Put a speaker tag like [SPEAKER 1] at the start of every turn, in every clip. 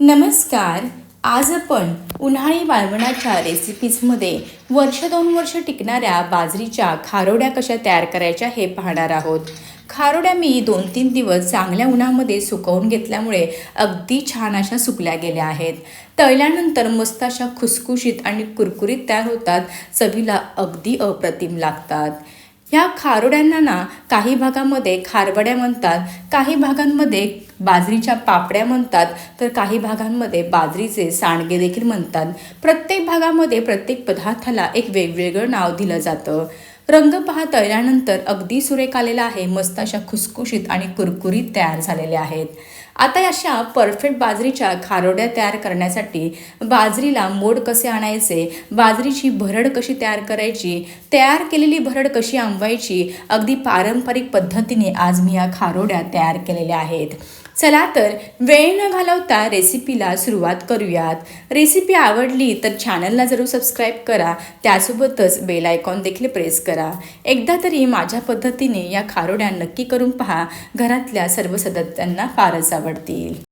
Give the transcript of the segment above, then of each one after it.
[SPEAKER 1] नमस्कार आज आपण उन्हाळी वाळवणाच्या रेसिपीजमध्ये वर्ष दोन वर्ष टिकणाऱ्या बाजरीच्या खारोड्या कशा तयार करायच्या हे पाहणार आहोत. खारोड्या मी दोन तीन दिवस चांगल्या उन्हामध्ये सुकवून घेतल्यामुळे अगदी छान अशा सुकल्या गेल्या आहेत. तळल्यानंतर मस्त अशा खुसखुशीत आणि कुरकुरीत तयार होतात चवीला अगदी अप्रतिम लागतात. ह्या खारोड्यांना ना काही भागामध्ये खारवड्या म्हणतात काही भागांमध्ये बाजरीच्या पापड्या म्हणतात तर काही भागांमध्ये बाजरीचे सांडगे देखील म्हणतात. प्रत्येक भागामध्ये प्रत्येक पदार्थाला एक वेगवेगळं नाव दिलं जातं. रंग पहा तळल्यानंतर अगदी सुरेख आलेला आहे मस्त अशा खुसखुशीत आणि कुरकुरीत तयार झालेल्या आहेत. आता अशा परफेक्ट बाजरीच्या खारोड्या तयार करण्यासाठी बाजरीला मोड कसे आणायचे? बाजरीची भरड कशी तयार करायची? तयार केलेली भरड कशी आंबवायची अगदी पारंपरिक पद्धतीने आज मी या खारोड्या तयार केलेल्या आहेत. चला तर वेळ न घालवता रेसिपीला सुरुवात करूयात. रेसिपी आवडली तर चॅनलला जरूर सबस्क्राईब करा. त्यासोबतच बेल आयकॉन देखील प्रेस करा. एकदा तरी माझ्या पद्धतीने या खारोड्या नक्की करून पहा. घरातल्या सर्व सदस्यांना फारच आवडतील.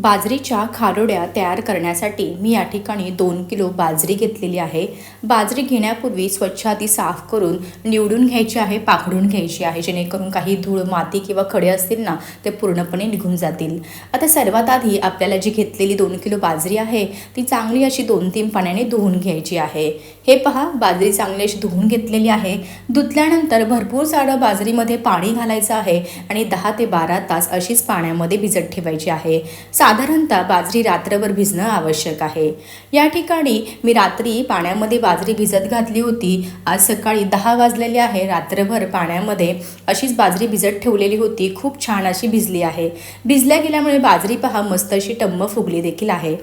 [SPEAKER 1] बाजरीच्या खारोड्या तयार करण्यासाठी मी या ठिकाणी दोन किलो बाजरी घेतलेली आहे. बाजरी घेण्यापूर्वी स्वच्छ आधी साफ करून निवडून घ्यायची आहे पाखडून घ्यायची आहे. जेणेकरून काही धूळ माती किंवा खडे असतील ना ते पूर्णपणे निघून जातील. आता सर्वात आधी आपल्याला जी घेतलेली दोन किलो बाजरी आहे ती चांगली अशी दोन तीन पाण्याने धुवून घ्यायची आहे. हे पहा बाजरी चांगली अशी धुवून घेतलेली आहे. धुतल्यानंतर भरपूर सारं बाजरीमध्ये पाणी घालायचं आहे आणि दहा ते बारा तास अशीच पाण्यामध्ये भिजत ठेवायची आहे. साधारणतः बाजरी रात्रभर भिजणं आवश्यक आहे. या ठिकाणी मी रात्री पाण्यामध्ये बाजरी भिजत घातली होती. आज सकाळी दहा वाजलेले आहे. रात्रभर पाण्यामध्ये अशीच बाजरी भिजत ठेवलेली होती. खूप छान अशी भिजली आहे. भिजल्या गेल्यामुळे बाजरी पहा मस्त अशी टम्म फुगली देखील आहे.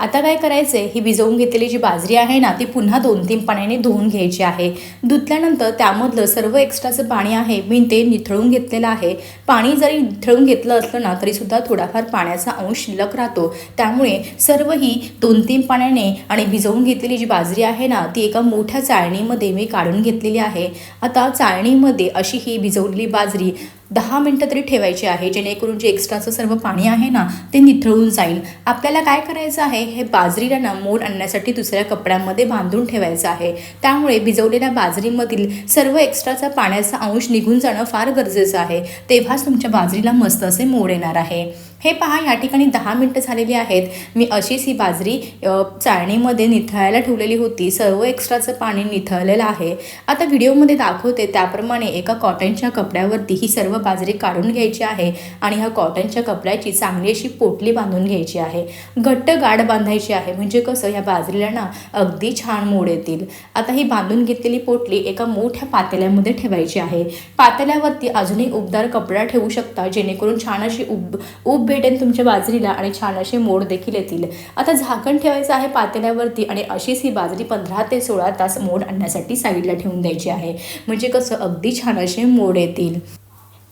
[SPEAKER 1] आता काय करायचं आहे ही भिजवून घेतलेली जी बाजरी आहे ना ती पुन्हा दोन तीन पाण्याने धुवून घ्यायची आहे. धुतल्यानंतर त्यामधलं सर्व एक्स्ट्राचं पाणी आहे मी ते निथळून घेतलेलं आहे. पाणी जरी निथळून घेतलं असलं ना तरीसुद्धा थोडाफार पाण्याचा अंश शिल्लक राहतो. त्यामुळे सर्व ही दोन तीन पाण्याने आणि भिजवून घेतलेली जी बाजरी आहे ना ती एका मोठ्या चाळणीमध्ये मी काढून घेतलेली आहे. आता चाळणीमध्ये अशी ही भिजवलेली बाजरी दहा मिनटं तरी ठेवायची आहे जेणेकरून जे एक्स्ट्राचं सर्व पाणी आहे ना ते निथळून जाईल. आपल्याला काय करायचं आहे? हे बाजरीला ना मोड आणण्यासाठी दुसऱ्या कपड्यामध्ये बांधून ठेवायचं आहे. त्यामुळे भिजवलेल्या बाजरीमधील सर्व एक्स्ट्राचा पाण्याचा अंश निघून जाणं फार गरजेचं आहे. तेव्हाच तुमच्या बाजरीला मस्त असे मोड येणार आहे. हे पहा या ठिकाणी दहा मिनटं झालेली आहेत. मी अशीच ही बाजरी चाळणीमध्ये निथळायला ठेवलेली होती. सर्व एक्स्ट्राचं पाणी निथळलेलं आहे. आता व्हिडिओमध्ये दाखवते त्याप्रमाणे एका कॉटनच्या कपड्यावरती ही सर्व बाजरी काढून घ्यायची आहे आणि ह्या कॉटनच्या कपड्याची चांगली अशी पोटली बांधून घ्यायची आहे. घट्ट गाड बांधायची आहे. म्हणजे कसं ह्या बाजरीला ना अगदी छान मोड येतील. आता ही बांधून घेतलेली पोटली एका मोठ्या पातेल्यामध्ये ठेवायची आहे. पातेल्यावरती अजूनही उबदार कपडा ठेवू शकता जेणेकरून छान अशी उब उब भेटेल तुमच्या बाजरीला आणि छान असे मोड देखील येतील. आता झाकण ठेवायचं आहे पातेल्यावरती आणि अशीच ही बाजरी पंधरा ते सोळा तास मोड आणण्यासाठी साईडला ठेवून द्यायची आहे. म्हणजे कसं अगदी छान असे मोड येतील.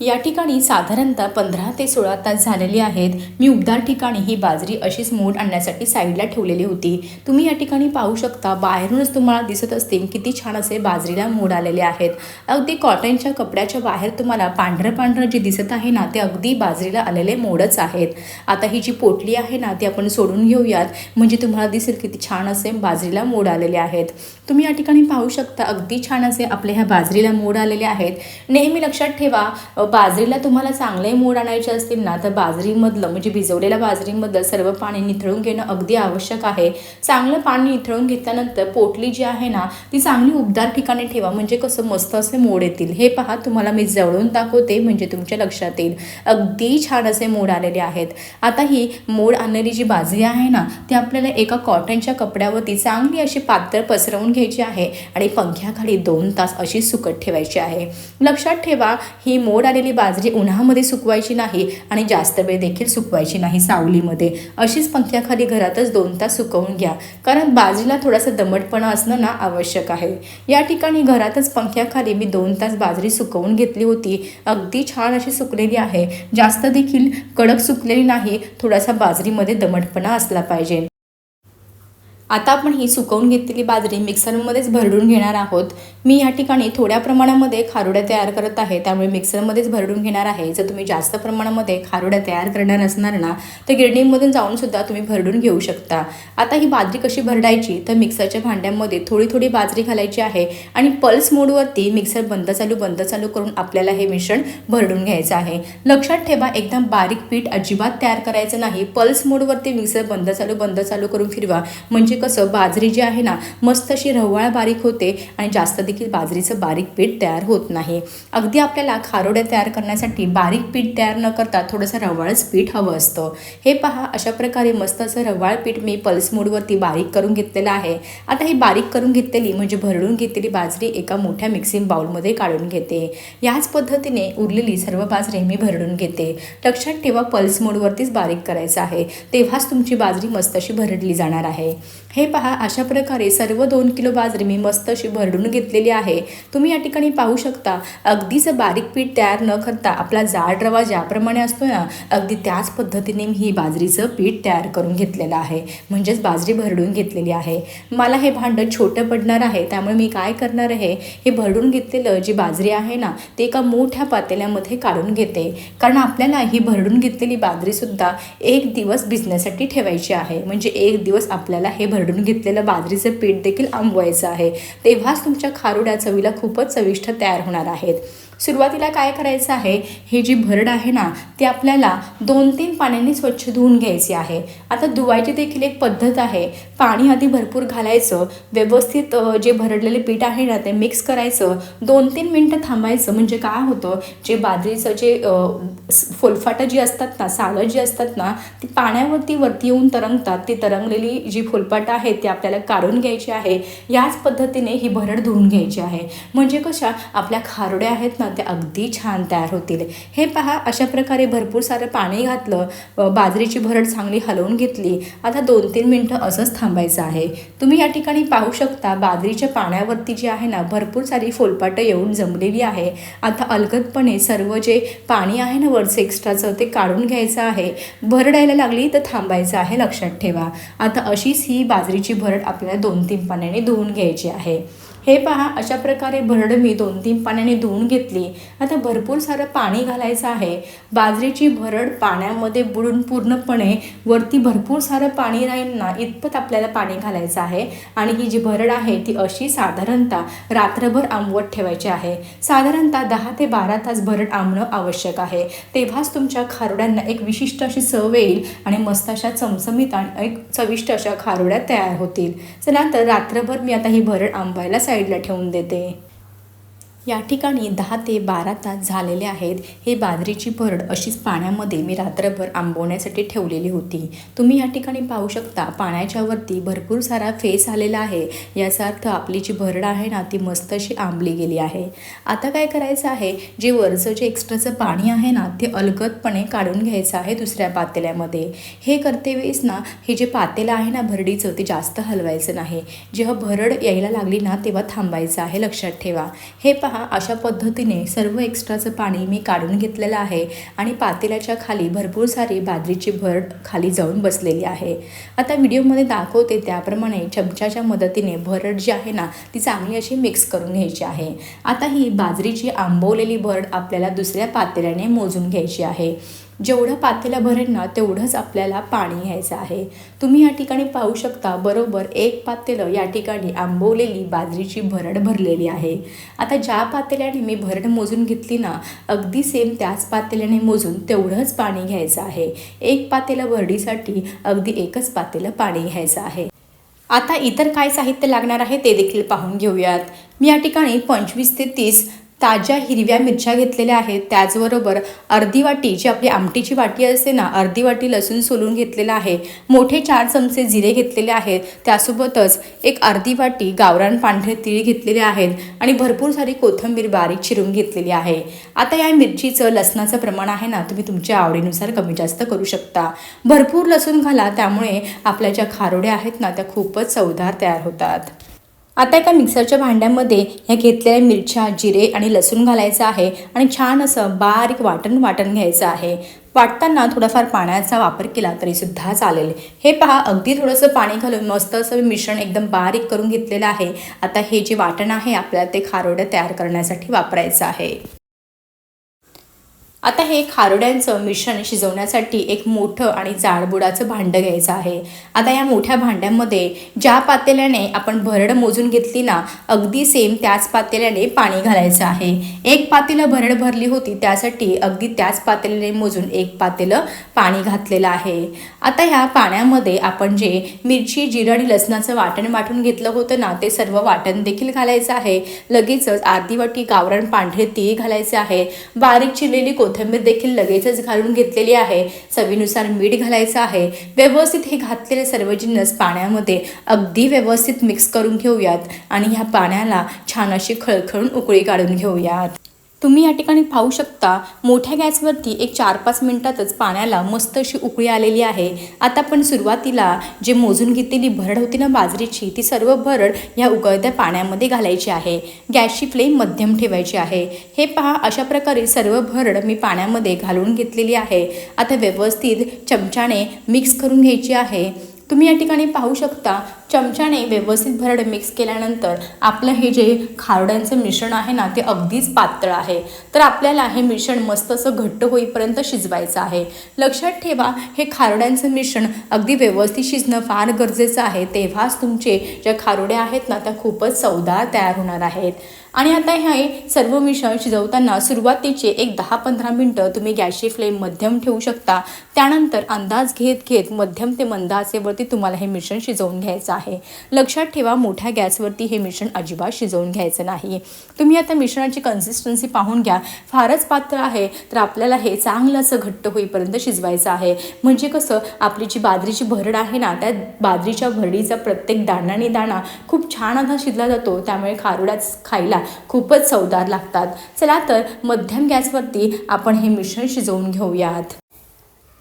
[SPEAKER 1] या ठिकाणी साधारणतः पंधरा ते सोळा तास झालेले आहेत. मी उबदार ठिकाणी ही बाजरी अशीच मोड आणण्यासाठी साईडला ठेवलेली होती. तुम्ही या ठिकाणी पाहू शकता बाहेरूनच तुम्हाला दिसत असतील किती छान असे बाजरीला मोड आलेले आहेत. अगदी कॉटनच्या कपड्याच्या बाहेर तुम्हाला पांढरं पांढरं जे दिसत आहे ना ते अगदी बाजरीला आलेले मोडच आहेत. आता ही जी पोटली आहे ना ती आपण सोडून घेऊयात. म्हणजे तुम्हाला दिसेल किती छान असे बाजरीला मोड आलेले आहेत. तुम्ही या ठिकाणी पाहू शकता अगदी छान असे आपल्या ह्या बाजरीला मोड आलेले आहेत. नेहमी लक्षात ठेवा बाजरीला तुम्हाला चांगले मोड आणायचे असतील ना तर बाजरीमधलं म्हणजे भिजवलेल्या बाजरीमधलं सर्व पाणी निथळून घेणं अगदी आवश्यक आहे. चांगलं पाणी निथळून घेतल्यानंतर पोटली जी आहे ना ती चांगली उबदार ठिकाणी ठेवा. म्हणजे कसं मस्त असे मोड येतील. हे पहा तुम्हाला मी जवळून दाखवते म्हणजे तुमच्या लक्षात येईल. अगदी छान असे मोड आलेले आहेत. आता ही मोड आणलेली जी बाजरी आहे ना ती आपल्याला एका कॉटनच्या कपड्यावरती चांगली अशी पातळ पसरवून घ्यायची आहे आणि पंख्याखाली दोन तास अशी सुकत ठेवायची आहे. लक्षात ठेवा ही मोड आलेली बाजरी उन्हामध्ये सुकवायची नाही आणि जास्त वेळ देखील सुकवायची नाही सावलीमध्ये. अशीच पंख्याखाली घरातच दोन तास सुकवून घ्या. कारण बाजरीला थोडासा दमटपणा असणं ना आवश्यक आहे. या ठिकाणी घरातच पंख्याखाली मी दोन तास बाजरी सुकवून घेतली होती. अगदी छान अशी सुकलेली आहे. जास्त देखील कडक सुकलेली नाही. थोडासा बाजरीमध्ये दमटपणा असला पाहिजे. आता आपण ही सुकवून घेतलेली बाजरी मिक्सरमध्येच भरडून घेणार आहोत. मी या ठिकाणी थोड्या प्रमाणामध्ये खारोड्या तयार करत आहे त्यामुळे मिक्सरमध्येच भरडून घेणार आहे. जर तुम्ही जास्त प्रमाणामध्ये खारोड्या तयार करणार असणार ना तर गिरणीमधून जाऊन सुद्धा तुम्ही भरडून घेऊ शकता. आता ही बाजरी कशी भरडायची? तर मिक्सरच्या भांड्यामध्ये थोडी थोडी बाजरी घालायची आहे आणि पल्स मोडवरती मिक्सर बंद चालू बंद चालू करून आपल्याला हे मिश्रण भरडून घ्यायचं आहे. लक्षात ठेवा एकदम बारीक पीठ अजिबात तयार करायचं नाही. पल्स मोडवरती मिक्सर बंद चालू बंद चालू करून फिरवा. म्हणजे कसं बाजरी जी आहे ना मस्त अशी रवाळ बारीक होते आणि जास्त देखील बाजरीचं बारीक पीठ तयार होत नाही. अगदी आपल्याला खारोड्या तयार करण्यासाठी बारीक पीठ तयार न करता थोडंसं रवाळच पीठ हवं असतं. हे पहा अशा प्रकारे मस्त असं रवाळ पीठ मी पल्स मोडवरती बारीक करून घेतलेलं आहे. आता ही बारीक करून घेतलेली म्हणजे भरडून घेतलेली बाजरी एका मोठ्या मिक्सिंग बाउलमध्ये काढून घेते. याच पद्धतीने उरलेली सर्व बाजरी मी भरडून घेते. लक्षात ठेवा पल्स मोडवरतीच बारीक करायचं आहे. तेव्हाच तुमची बाजरी मस्त अशी भरडली जाणार आहे. हे पहा अशा प्रकारे सर्व दोन किलो बाजरी मी मस्त अशी भरडून घेतलेली आहे. तुम्ही या ठिकाणी पाहू शकता अगदीच बारीक पीठ तयार न करता आपला जाड रवा ज्याप्रमाणे असतो ना अगदी त्याच पद्धतीने मी ही बाजरीचं पीठ तयार करून घेतलेलं आहे. म्हणजेच बाजरी भरडून घेतलेली आहे. मला हे भांडं छोटं पडणार आहे त्यामुळे मी काय करणार आहे? हे भरडून घेतलेलं जी बाजरी आहे ना ते एका मोठ्या पातेल्यामध्ये काढून घेते. कारण आपल्याला ही भरडून घेतलेली बाजरीसुद्धा एक दिवस भिजण्यासाठी ठेवायची आहे. म्हणजे एक दिवस आपल्याला हे भरडून घेतलेलं बाजरीचं पीठ देखील आंबवायचं आहे. तेव्हाच तुमच्या खारुड्या चवीला खूपच चविष्ट तयार होणार आहेत. सुरुवातीला काय करायचं आहे? हे जी भरड आहे ना ती आपल्याला दोन तीन पाण्याने स्वच्छ धुवून घ्यायची आहे. आता धुवायची देखील एक पद्धत आहे. पाणी आधी भरपूर घालायचं व्यवस्थित जे भरडलेले पीठ आहे ना ते मिक्स करायचं दोन तीन मिनटं थांबायचं. म्हणजे काय होतं जे बाजरीचं जे फुलफाटं जी असतात ना सालं जी असतात ना ती पाण्यावरती वरती येऊन तरंगतात. ती तरंगलेली जी फुलपाटं आहेत ती आपल्याला काढून घ्यायची आहे. याच पद्धतीने ही भरड धुवून घ्यायची आहे. म्हणजे कशा आपल्या खारोड्या आहेत ना त्या अगदी छान तयार होतील. हे पहा अशा प्रकारे भरपूर सारं पाणी घातलं बाजरीची भरड चांगली हलवून घेतली. आता दोन तीन मिनटं असंच थांबायचं आहे. तुम्ही या ठिकाणी पाहू शकता बाजरीच्या पाण्यावरती जी आहे ना भरपूर सारी फोलपाटं येऊन जमलेली आहे. आता अलगदपणे सर्व जे पाणी आहे ना वरचं एक्स्ट्राचं ते काढून घ्यायचं आहे. भरड यायला लागली तर थांबायचं आहे लक्षात ठेवा. आता अशीच ही बाजरीची भरड आपल्याला दोन तीन पाण्याने धुवून घ्यायची आहे. हे पहा अशा प्रकारे भरड मी दोन तीन पाण्याने धुवून घेतली. आता भरपूर सारं पाणी घालायचं आहे. बाजरीची भरड पाण्यामध्ये बुडून पूर्णपणे वरती भरपूर सारं पाणी राहील ना इतपत आपल्याला पाणी घालायचं आहे. आणि ही जी भरड आहे ती अशी साधारणतः रात्रभर आंबवत ठेवायची आहे. साधारणतः दहा ते बारा तास भरड आंबणं आवश्यक आहे. तेव्हाच तुमच्या खारोड्यांना एक विशिष्ट अशी चव येईल आणि मस्त अशा चमचमीत आणि एक चविष्ट अशा खारोड्या तयार होतील. चला तर रात्रभर मी आता ही भरड आंबायला साईडला ठेवून देते. या ठिकाणी दहा ते बारा तास झालेले आहेत. हे बाजरीची भरड अशीच पाण्यामध्ये मी रात्रभर आंबवण्यासाठी ठेवलेली होती. तुम्ही या ठिकाणी पाहू शकता पाण्याच्या वरती भरपूर सारा फेस आलेला आहे. याचा अर्थ आपली जी भरड आहे ना ती मस्त अशी आंबली गेली आहे. आता काय करायचं आहे? जे वरचं जे एक्स्ट्राचं पाणी आहे ना ते अलगदपणे काढून घ्यायचं आहे दुसऱ्या पातेल्यामध्ये. हे करते वेळेस ना हे जे पातेलं आहे ना भरडीचं ते जास्त हलवायचं नाही. जेव्हा भरड यायला लागली ना तेव्हा थांबायचं आहे लक्षात ठेवा. हे पहा अशा पद्धतीने सर्व एक्स्ट्राचं पाणी मी काढून घेतलेलं आहे आणि पातेल्याच्या खाली भरपूर सारी बाजरीची भरड खाली जाऊन बसलेली आहे. आता व्हिडिओमध्ये दाखवते त्याप्रमाणे चमच्याच्या मदतीने भरड जी आहे ना ती चांगली अशी मिक्स करून घ्यायची आहे. आता ही बाजरीची आंबवलेली भरड आपल्याला दुसऱ्या पातेल्याने मोजून घ्यायची आहे. जेवढं पातेलं भरेल ना तेवढंच आपल्याला पाणी घ्यायचं आहे. तुम्ही या ठिकाणी पाहू शकता बरोबर एक पातेलं या ठिकाणी आंबवलेली बाजरीची भरड भरलेली आहे. आता ज्या पातेल्याने मी भरड मोजून घेतली ना अगदी सेम त्याच पातेल्याने मोजून तेवढंच पाणी घ्यायचं आहे. एक पातेलं भरडीसाठी अगदी एकच पातेलं पाणी घ्यायचं आहे. आता इतर काय साहित्य लागणार आहे ते देखील पाहून घेऊयात. मी या ठिकाणी पंचवीस ते तीस ताज्या हिरव्या मिरच्या घेतलेल्या आहेत. त्याचबरोबर अर्धी वाटी जी आपली आमटीची वाटी असते ना अर्धी वाटी लसूण सोलून घेतलेला आहे. मोठे चार चमचे जिरे घेतलेले आहेत. त्यासोबतच एक अर्धी वाटी गावरान पांढरे तीळ घेतलेले आहेत आणि भरपूर सारी कोथिंबीर बारीक चिरून घेतलेली आहे. आता या मिरचीचं लसणाचं प्रमाण आहे ना तुम्ही तुमच्या आवडीनुसार कमी जास्त करू शकता. भरपूर लसूण घाला त्यामुळे आपल्या ज्या खारोड्या आहेत ना त्या खूपच चवदार तयार होतात. आता एका मिक्सरच्या भांड्यामध्ये ह्या घेतलेल्या मिरच्या जिरे आणि लसूण घालायचं आहे आणि छान असं बारीक वाटण वाटण घ्यायचं आहे. वाटताना थोडाफार पाण्याचा वापर केला तरीसुद्धा चालेल. हे पहा अगदी थोडंसं पाणी घालून मस्त असं मिश्रण एकदम बारीक करून घेतलेलं आहे. आता हे जे वाटण आहे आपल्याला ते खारोडं तयार करण्यासाठी वापरायचं आहे. आता हे खारोड्यांचं मिश्रण शिजवण्यासाठी एक मोठं आणि जाडबुडाचं भांडं घ्यायचं आहे. आता या मोठ्या भांड्यामध्ये ज्या पातेल्याने आपण भरड मोजून घेतली ना अगदी सेम त्याच पातेल्याने पाणी घालायचं आहे. एक पातेलं भरड भरली होती त्यासाठी अगदी त्याच पातेल्याने मोजून एक पातेलं पाणी घातलेलं आहे. आता ह्या पाण्यामध्ये आपण जे मिरची जिरं आणि लसणाचं वाटण वाटून घेतलं होतं ना ते सर्व वाटण देखील घालायचं आहे. लगेचच अर्धी वाटी गावरान पांढरे तीळ घालायचे आहे. बारीक चिरलेली कोथिंबीर देखील लगेचच घालून घेतलेली आहे. चवीनुसार मीठ घालायचं आहे. व्यवस्थित हे घातलेले सर्व जिन्नस पाण्यामध्ये अगदी व्यवस्थित मिक्स करून घेऊयात आणि ह्या पाण्याला छान अशी खळखळून उकळी काढून घेऊयात. तुम्ही या ठिकाणी पाहू शकता मोठ्या गॅसवरती एक चार पाच मिनटातच पाण्याला मस्त अशी उकळी आलेली आहे. आता आपण सुरुवातीला जे मोजून घेतलेली भरड होती ना बाजरीची ती सर्व भरड ह्या उकळत्या पाण्यामध्ये घालायची आहे. गॅसची फ्लेम मध्यम ठेवायची आहे. हे पहा अशा प्रकारे सर्व भरड मी पाण्यामध्ये घालून घेतलेली आहे. आता व्यवस्थित चमच्याने मिक्स करून घ्यायची आहे. तुम्ही या ठिकाणी पाहू शकता चमच्याने व्यवस्थित भरड मिक्स केल्यानंतर आपलं हे जे खारड्यांचं मिश्रण आहे ना ते अगदीच पातळ आहे. तर आपल्याला हे मिश्रण मस्त असं घट्ट होईपर्यंत शिजवायचं आहे. लक्षात ठेवा हे खारड्यांचं मिश्रण अगदी व्यवस्थित शिजणं फार गरजेचं आहे. तेव्हाच तुमचे ज्या खारोड्या आहेत ना त्या खूपच चवदार तयार होणार आहेत. आणि आता हे सर्व मिश्रण शिजवताना सुरुवातीचे एक दहा पंधरा मिनटं तुम्ही गॅसची फ्लेम मध्यम ठेवू शकता. त्यानंतर अंदाज घेत घेत मध्यम ते मंद आचेवरती तुम्हाला हे मिश्रण शिजवून घ्यायचं आहे. लक्षात ठेवा मोठ्या गॅसवरती हे मिश्रण अजिबात शिजवून घ्यायचं नाही. तुम्ही आता मिश्रणाची कन्सिस्टन्सी पाहून घ्या. फारच पात्र आहे तर आपल्याला हे चांगलं असं घट्ट होईपर्यंत शिजवायचं आहे. म्हणजे कसं आपली जी बाजरीची भरड आहे ना त्या बाजरीच्या भरडीचा प्रत्येक दाणा आणि दाणा खूप छान असा शिजला जातो. त्यामुळे खारुडाच खायला खूपच चवदार लागतात. चला तर मध्यम गॅसवरती आपण हे मिश्रण शिजवून घेऊयात.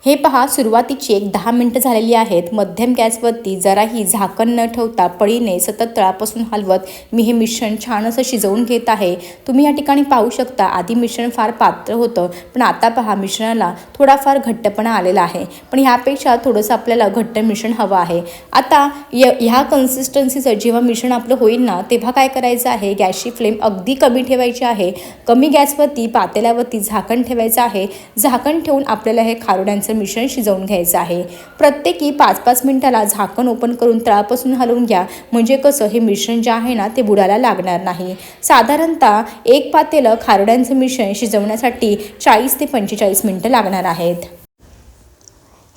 [SPEAKER 1] हे पहा सुरुवातीची एक दहा मिनटं झालेली आहेत. मध्यम गॅसवरती जराही झाकण न ठेवता पळीने सतत तळापासून हलवत मी हे मिश्रण छान असं शिजवून घेत आहे. तुम्ही या ठिकाणी पाहू शकता आधी मिश्रण फार पात्र होतं पण आता पहा मिश्रणाला थोडाफार घट्टपणा आलेला आहे. पण ह्यापेक्षा थोडंसं आपल्याला घट्ट मिश्रण हवं आहे. आता य ह्या कन्सिस्टन्सीचं जेव्हा मिश्रण आपलं होईल ना तेव्हा काय करायचं आहे? गॅसची फ्लेम अगदी कमी ठेवायची आहे. कमी गॅसवरती पातेल्यावरती झाकण ठेवायचं आहे. झाकण ठेवून आपल्याला हे खारुड्यांचं मिश्रण शिजवून घ्यायचं आहे. प्रत्येकी पाच पाच मिनिटाला झाकण ओपन करून तळापासून हलवून घ्या. म्हणजे कसं? हे मिश्रण जे आहे ना ते बुडायला लागणार नाही. साधारणतः एक पातेलं खारड्यांचं मिश्रण शिजवण्यासाठी चाळीस ते पंचेचाळीस मिनटं लागणार आहेत.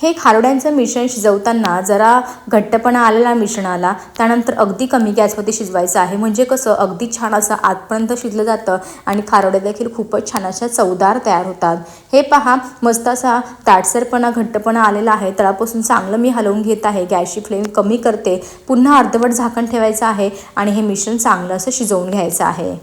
[SPEAKER 1] हे खारोड्यांचं मिश्रण शिजवताना जरा घट्टपणा आलेला मिश्रणाला त्यानंतर अगदी कमी गॅसवरती शिजवायचं आहे. म्हणजे कसं? अगदी छान असं आतपर्यंत शिजलं जातं आणि खारोड्या देखील खूपच छान अशा चवदार तयार होतात. हे पहा मस्त असा ताटसरपणा घट्टपणा आलेला आहे. तळापासून चांगलं मी हलवून घेत आहे. गॅसची फ्लेम कमी करते. पुन्हा अर्धवट झाकण ठेवायचं आहे आणि हे मिश्रण चांगलं असं शिजवून घ्यायचं आहे.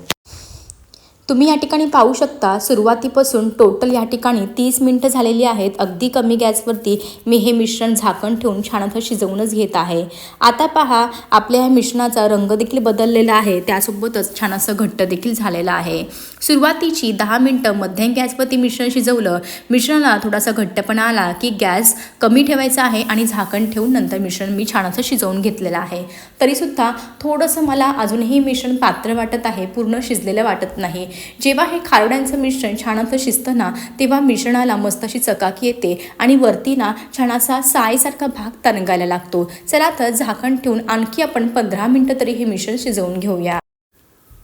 [SPEAKER 1] तुम्ही या ठिकाणी पाहू शकता सुरुवातीपासून टोटल या ठिकाणी तीस मिनटं झालेली आहेत. अगदी कमी गॅसवरती मी हे मिश्रण झाकण ठेवून छान असं शिजवूनच घेत आहे. आता पहा आपल्या ह्या मिश्रणाचा रंग देखील बदललेला आहे. त्यासोबतच छान असं घट्ट देखील झालेलं आहे. सुरुवातीची दहा मिनटं मध्यम गॅसवरती मिश्रण शिजवलं. मिश्रणाला थोडासा घट्टपणा आला की गॅस कमी ठेवायचा आहे आणि झाकण ठेवून नंतर मिश्रण मी छान असं शिजवून घेतलेलं आहे. तरीसुद्धा थोडंसं मला अजूनही मिश्रण पात्र वाटत आहे. पूर्ण शिजलेलं वाटत नाही. जेव्हा हे खारड्यांचं मिश्रण छान असं शिजतं ना तेव्हा मिश्रणाला मस्त अशी चकाकी येते आणि वरती ना छान असा सायसारखा भाग तरंगायला लागतो. चला तर झाकण ठेवून आणखी आपण पंधरा मिनटं तरी हे मिश्रण शिजवून घेऊया.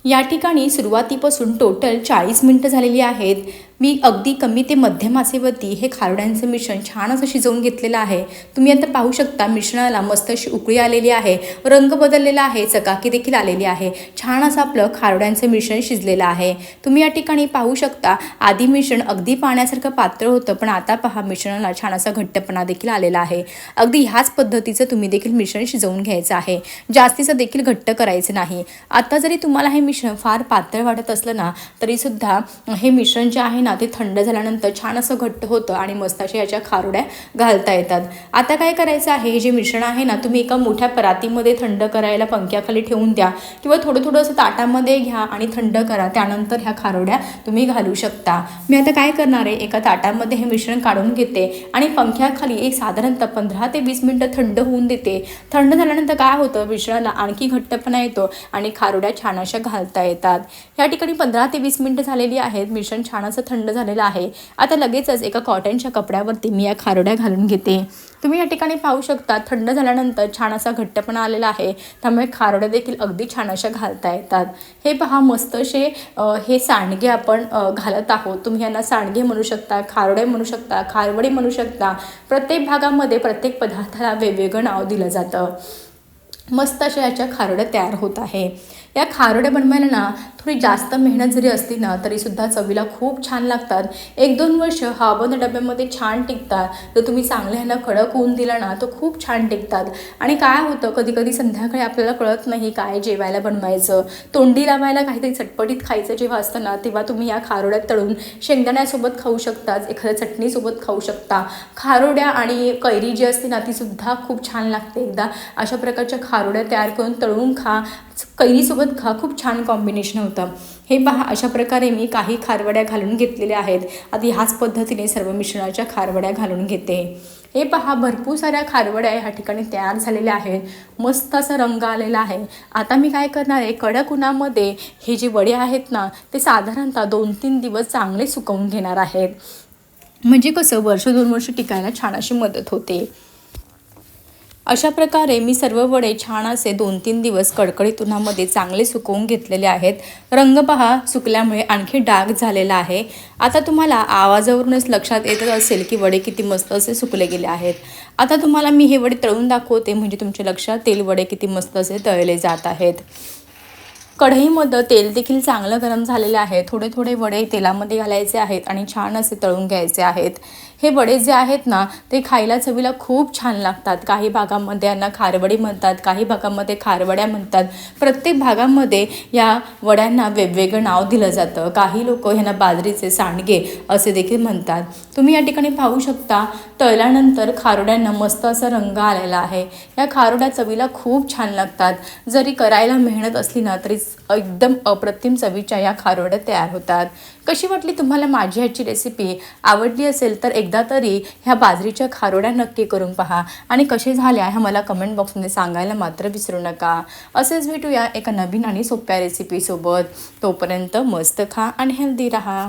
[SPEAKER 1] या ठिकाणी सुरुवातीपासून टोटल चाळीस मिनटं झालेली आहेत. मी अगदी कमी ते मध्यमासेवरती हे खारोड्यांचं मिश्रण छान असं शिजवून घेतलेलं आहे. तुम्ही आता पाहू शकता मिश्रणाला मस्त अशी उकळी आलेली आहे. रंग बदललेला आहे चकाकी देखील आलेली आहे. छान असं आपलं खारोड्यांचं मिश्रण शिजलेलं आहे. तुम्ही या ठिकाणी पाहू शकता आधी मिश्रण अगदी पाण्यासारखं पातळ होतं पण आता पहा मिश्रणाला छान असा घट्टपणा देखील आलेला आहे. अगदी ह्याच पद्धतीचं तुम्ही देखील मिश्रण शिजवून घ्यायचं आहे. जास्तीचं देखील घट्ट करायचं नाही. आता जरी तुम्हाला हे मिश्रण फार पातळ वाटत असलं ना तरीसुद्धा हे मिश्रण जे आहे ना ते थंड झाल्यानंतर छान असं घट्ट होतं आणि मस्त अशा याच्या खारुड्या घालता येतात. आता काय करायचं आहे? हे जे मिश्रण आहे ना तुम्ही एका मोठ्या परातीमध्ये थंड करायला पंख्याखाली ठेवून द्या किंवा थोडं थोडं असं ताटामध्ये घ्या आणि थंड करा. त्यानंतर ह्या खारोड्या तुम्ही घालू शकता. मी आता काय करणार आहे? एका ताटामध्ये हे मिश्रण काढून घेते आणि पंख्याखाली एक साधारणतः पंधरा ते वीस मिनटं थंड होऊन देते. थंड झाल्यानंतर काय होतं? मिश्रणाला आणखी घट्टपणा येतो आणि खारोड्या छान अशा घालता येतात. या ठिकाणी पंधरा ते वीस मिनटं झालेली आहेत. मिश्रण छान असं थंड झालेलं आहे. आता लगेचच एका कॉटनच्या कपड्यावरती मी या खारोड्या घालून घेते. तुम्ही या ठिकाणी पाहू शकता थंड झाल्यानंतर छान असा घट्टपणा आलेला आहे. त्यामुळे खारोड्या देखील अगदी छान अशा घालता येतात. हे पहा मस्त असे हे सांडगे आपण घालत आहोत. तुम्ही यांना सांडगे म्हणू शकता खारोडे म्हणू शकता खारवडे म्हणू शकता. प्रत्येक भागामध्ये प्रत्येक पदार्थाला वेगवेगळं नाव दिलं जातं. मस्त अशा याच्या खारोड्या तयार होत आहे. या खारोड्या बनवायला ना थोडी जास्त मेहनत जरी असली ना तरीसुद्धा चवीला खूप छान लागतात. एक दोन वर्ष हाबंद डब्यामध्ये छान टिकतात. जर तुम्ही चांगल्या ह्यांना कडक ऊन दिला ना तर खूप छान टिकतात. आणि काय होतं कधी कधी संध्याकाळी आपल्याला कळत नाही काय जेवायला बनवायचं. तोंडी लावायला काहीतरी चटपटीत खायचं जेव्हा असतं ना तेव्हा तुम्ही या खारोड्यात तळून शेंगदाण्यासोबत खाऊ शकता एखाद्या चटणीसोबत खाऊ शकता. खारोड्या आणि कैरी जी असते ना ती सुद्धा खूप छान लागते. एकदा अशा प्रकारच्या खारोड्या तयार करून तळून खा. कैरीसोबत खा खूप छान कॉम्बिनेशन होतं. हे पहा अशा प्रकारे मी काही खारवड्या घालून घेतलेल्या आहेत. आधी ह्याच पद्धतीने सर्व मिश्रणाच्या खारवड्या घालून घेते. हे पहा भरपूर साऱ्या खारवड्या ह्या ठिकाणी तयार झालेल्या आहेत. मस्त असा रंग आलेला आहे. आता मी काय करणार आहे कडक उन्हामध्ये हे जे वडे आहेत ना ते साधारणतः दोन तीन दिवस चांगले सुकवून घेणार आहेत. म्हणजे कसं वर्ष दोन वर्ष टिकायला छान अशी मदत होते. अशा प्रकारे मी सर्व वडे छान असे दोन तीन दिवस कडकडीत उन्हामध्ये चांगले सुकवून घेतलेले आहेत. रंग पहा सुकल्यामुळे आणखी डाग झालेला आहे. आता तुम्हाला आवाजावरूनच लक्षात येतच असेल की वडे किती मस्त असे सुकले गेले आहेत. आता तुम्हाला मी हे वडे तळून दाखवते म्हणजे तुमच्या लक्षात तेल वडे किती मस्त असे तळले जात आहेत. कढईमध्ये तेल देखील चांगलं गरम झालेले आहे. थोडे थोडे वडे तेलामध्ये घालायचे आहेत आणि छान असे तळून घ्यायचे आहेत. हे वडे जे आहेत ना ते खायला चवीला खूप छान लागतात. काही भागामध्ये यांना खारवडी म्हणतात काही भागामध्ये खारवड्या म्हणतात. प्रत्येक भागामध्ये या वड्यांना वेगवेगळं नाव दिलं जातं. काही लोक ह्यांना बाजरीचे सांडगे असे देखील म्हणतात. तुम्ही या ठिकाणी पाहू शकता तळल्यानंतर खारोड्यांना मस्त असा रंग आलेला आहे. या खारोड्या चवीला खूप छान लागतात. जरी करायला मेहनत असली ना तरी एकदम अप्रतिम चवीच्या या खारोड्या तयार होतात. कशी वाटली तुम्हाला माझी ह्याची रेसिपी आवडली असेल तर एकदा तरी ह्या बाजरीच्या खारोड्या नक्की करून पहा. आणि कसे झाल्या ह्या मला कमेंट बॉक्समध्ये सांगायला मात्र विसरू नका. असेच भेटूया एका नवीन आणि सोप्या रेसिपीसोबत तोपर्यंत मस्त खा आणि हेल्दी राहा.